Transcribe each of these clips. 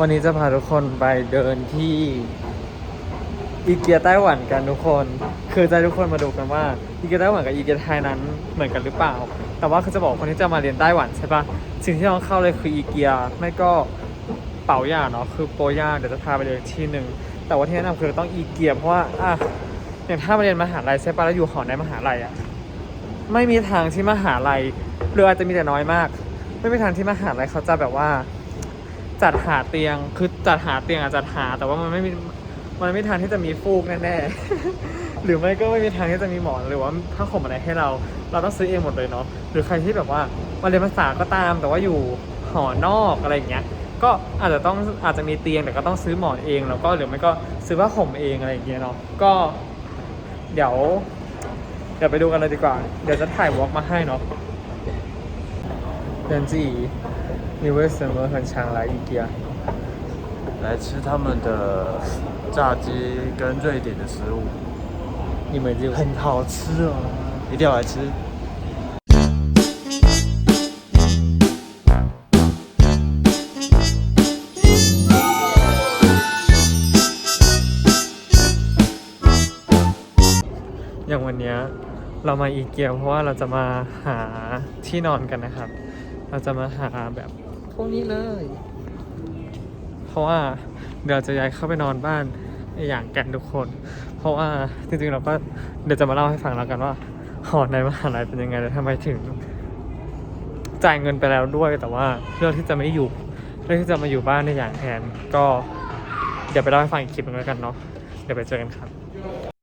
วันนี้จะพาทุกคนไปเดินที่อีเกียไต้หวันกันทุกคน คือจะให้ทุกคนมาดูกันว่าอีเกียไต้หวันกับอีเกียไทยนั้นเหมือนกันหรือเปล่า แต่ว่าคือจะบอกคนที่จะมาเรียนไต้หวันใช่ปะสิ่งที่ต้องเข้าเลยคืออีเกียไม่ก็เป๋าย่าเนาะคือโปย่าเดี๋ยวจะพาไปเดินที่หนึ่งแต่ว่าที่แนะนำคือต้องอีเกียเพราะว่าอะอย่างถ้ามาเรียนมหาลัยใช่ปะแล้วอยู่หอในมหาลัยอะไม่มีทางที่มหาลัยหรืออาจจะมีแต่น้อยมาก ไม่มีทางที่มหาลัยเขาจะแบบว่า จัดหาเตียงคือจัดหาเตียงอาจจัดหา แต่ว่ามันไม่มีมันไม่มีทางที่จะมีฟูกแน่ๆ หรือไม่ก็ไม่มีทางที่จะมีหมอนหรือว่าผ้าห่มอะไรให้เรา เราต้องซื้อเองหมดเลยเนาะหรือใครที่แบบว่ามาเรียนภาษาก็ตาม แต่ว่าอยู่หอนอกอะไรอย่างเงี้ยก็อาจจะต้องอาจจะมีเตียงแต่ก็ต้องซื้อหมอนเองแล้วก็หรือไม่ก็ซื้อผ้าห่มเองอะไรอย่างเงี้ยเนาะก็ เดี๋ยวเดี๋ยวไปดูกันเลยดีกว่า เดี๋ยวจะถ่ายวอล์กมาให้เนาะเดินจี 你为什么很常来宜家？来吃他们的炸鸡跟瑞典的食物，你们就很好吃哦，一定要来吃。 อย่างวันเนี้ยเรามาอีเกียเพราะว่าเราจะมาหาที่นอนกันนะครับ เราจะมาหาแบบ พวกนี้เลย เพราะว่าเดี๋ยวจะย้ายเข้าไปนอนบ้านอย่างกันทุกคน เพราะว่าจริงๆเราก็เดี๋ยวจะมาเล่าให้ฟังแล้วกันว่าหอในมหาลัยเป็นยังไงและทำไมถึง จ่ายเงินไปแล้วด้วยแต่ว่าเลือกที่จะไม่อยู่เลือกที่จะมาอยู่บ้านในอย่างแทนก็เดี๋ยวไปเล่าให้ฟังอีกคลิปหนึงแล้วกันเนาะเดี๋ยวไปเจอกันครับ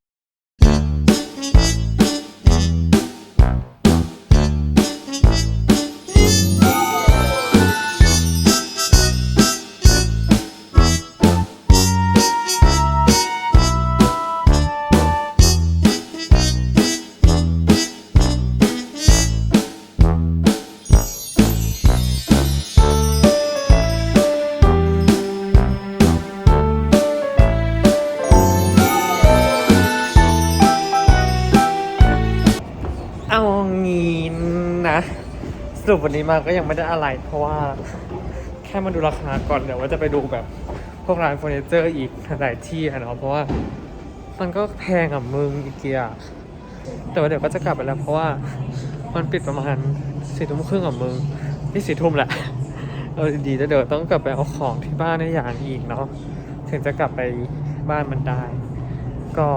รุปวันนี้มาก็ยังไม่ได้อะไร เพราะว่าแค่มาดูราคาก่อนเดี๋ยวว่าจะไปดูแบบพวกร้านเฟอร์นิเจอร์อีกหลายที่อะเนาะเพราะว่ามันก็แพงอะมึงอีเกียแต่ว่าเดี๋ยวก็จะกลับไปแล้ว เพราะว่ามันปิดประมาณสี่ทุ่มครึ่งอะมึงนี่สี่ทุ่มแหละเออดีแล้วเดี๋ยวต้องกลับไปเอาของที่บ้านในอย่างอีกเนาะถึงจะกลับไปบ้านมันได้ ก็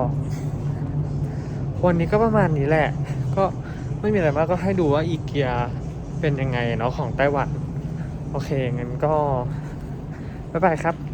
วันนี้ก็ประมาณนี้แหละ ก็ไม่มีอะไรมากก็ให้ดูว่าอีเกีย เป็นยังไงเนาะของไต้หวัน โอเคงั้นก็ บ๊ายบายครับ